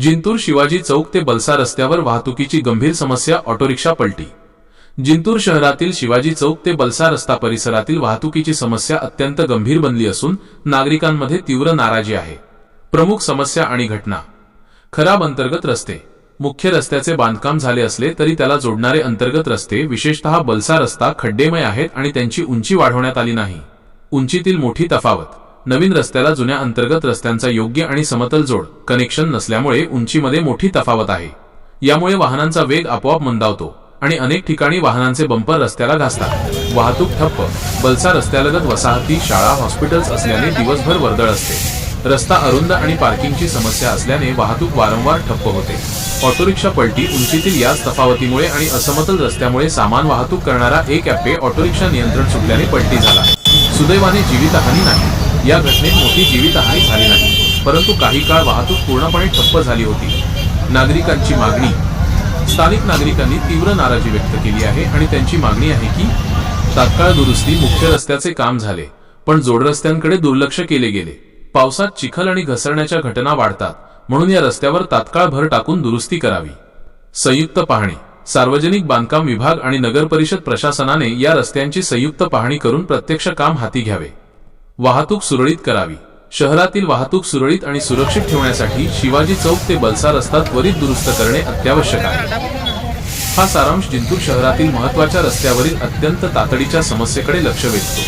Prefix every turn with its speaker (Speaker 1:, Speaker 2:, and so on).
Speaker 1: जिंतूर शिवाजी चौक ते बलसा रस्त्यावर वाहतुकीची गंभीर समस्या ऑटोरिक्षा पलटी. जिंतूर शहरातील शिवाजी चौक ते बलसा रस्ता परिसरातील वाहतुकीची समस्या अत्यंत गंभीर बनली असून नागरिकांमध्ये तीव्र नाराजी आहे. प्रमुख समस्या आणि घटना. खराब अंतर्गत रस्ते. मुख्य रस्त्याचे बांधकाम झाले असले तरी त्याला जोडणारे अंतर्गत रस्ते विशेषतः बलसा रस्ता खड्डेमय आहेत आणि त्यांची उंची वाढवण्यात आली नाही. उंचीतील मोठी तफावत. नवीन रस्त्याला जुन्या अंतर्गत रस्त्यांचा योग्य आणि समतल जोड कनेक्शन नसल्यामुळे उंचीमध्ये मोठी तफावत आहे. यामुळे वाहनांचा वेग आपोआप मंदावतो आणि अनेक ठिकाणी वाहनांचे बंपर रस्त्याला घासतात. वाहतूक ठप्प. बलसा रस्त्यालगत वसाहती शाळा हॉस्पिटल्स असल्याने दिवसभर वर्दळ असते. रस्ता अरुंद आणि पार्किंगची समस्या असल्याने वाहतूक वारंवार ठप्प होते. ऑटोरिक्षा पलटी उंचीतील याच तफावतीमुळे आणि असमतल रस्त्यामुळे सामान वाहतूक करणारा एक ॲपे ऑटोरिक्षा नियंत्रण सुटल्याने पलटी झाला. सुदैवाने जीवितहानी नाही. या घटनेत मोठी जीवितहानी झाली नाही परंतु काही काळ वाहतूक पूर्णपणे ठप्प झाली होती. नागरिकांची मागणी. स्थानिक नागरिकांनी तीव्र नाराजी व्यक्त केली आहे आणि त्यांची मागणी आहे की तात्काळ दुरुस्ती मुख्य रस्त्याचे काम झाले पण जोडरस्त्यांकडे दुर्लक्ष केले गेले. पावसात चिखल आणि घसरण्याच्या घटना वाढतात म्हणून या रस्त्यावर तात्काळ भर टाकून दुरुस्ती करावी. संयुक्त पाहणी. सार्वजनिक बांधकाम विभाग आणि नगर परिषद प्रशासनाने या रस्त्यांची संयुक्त पाहणी करून प्रत्यक्ष काम हाती घ्यावे. वाहतूक सुरळीत करावी. शहरातील वाहतूक सुरळीत आणि सुरक्षित ठेवण्यासाठी शिवाजी चौक ते बलसा रस्ता त्वरित दुरुस्त करणे अत्यावश्यक आहे. हा सारांश जिंतूर शहरातील महत्त्वाच्या रस्त्यावरील अत्यंत तातडीच्या समस्येकडे लक्ष वेधतो.